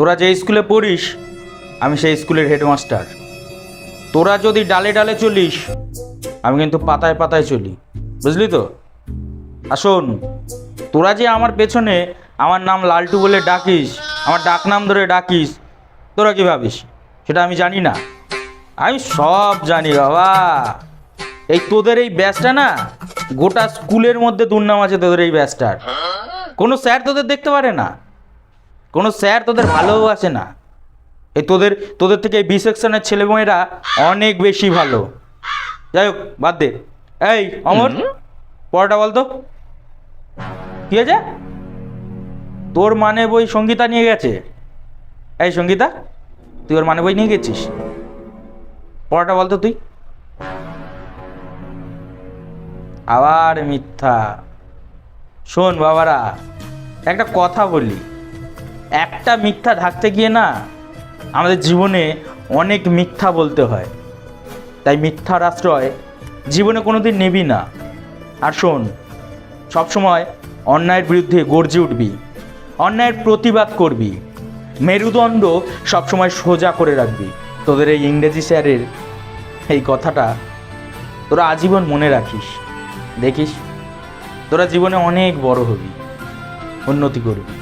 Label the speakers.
Speaker 1: তোরা যে স্কুলে পড়িস, আমি সেই স্কুলের হেডমাস্টার। তোরা যদি ডালে ডালে চলিস, আমি কিন্তু পাতায় পাতায় চলি। বুঝলি তো? আসুন, তোরা যে আমার পেছনে আমার নাম লালটু বলে ডাকিস, আমার ডাক নাম ধরে ডাকিস, তোরা কি ভাবিস? সেটা আমি জানি না। আমি সব জানি, বাবা। এই তোদের এই ব্যাচটা না, গোটা স্কুলের মধ্যে দুর্নাম আছে তোদের এই ব্যাচটার। কোনো স্যার তোদের দেখতে পারে না। কোনো স্যার তোদের ভালোও ভালোবাসে না। এই তোদের তোদের থেকে বি সেকশনের ছেলেমেয়েরা অনেক বেশি ভালো। যাই হোক বাদ দে। এই অমর পড়াটা বলতো কি আছে তোর মানে বই সঙ্গীতা নিয়ে গেছে? এই সঙ্গীতা তুই ওর মানে বই নিয়ে গেছিস? পড়াটা বলতো তুই। আবার মিথ্যা। শোন বাবারা একটা কথা বলি। একটা মিথ্যা ঢাকতে গিয়ে না আমাদের জীবনে অনেক মিথ্যা বলতে হয়। তাই মিথ্যার আশ্রয় জীবনে কোনোদিন নেবি না। আর শোন, সবসময় অন্যায়ের বিরুদ্ধে গর্জে উঠবি, অন্যায়ের প্রতিবাদ করবি। মেরুদণ্ড সবসময় সোজা করে রাখবি। তোদের এই ইংরেজি স্যারের এই কথাটা তোরা আজীবন মনে রাখিস। দেখিস, তোরা জীবনে অনেক বড় হবি, উন্নতি করবি।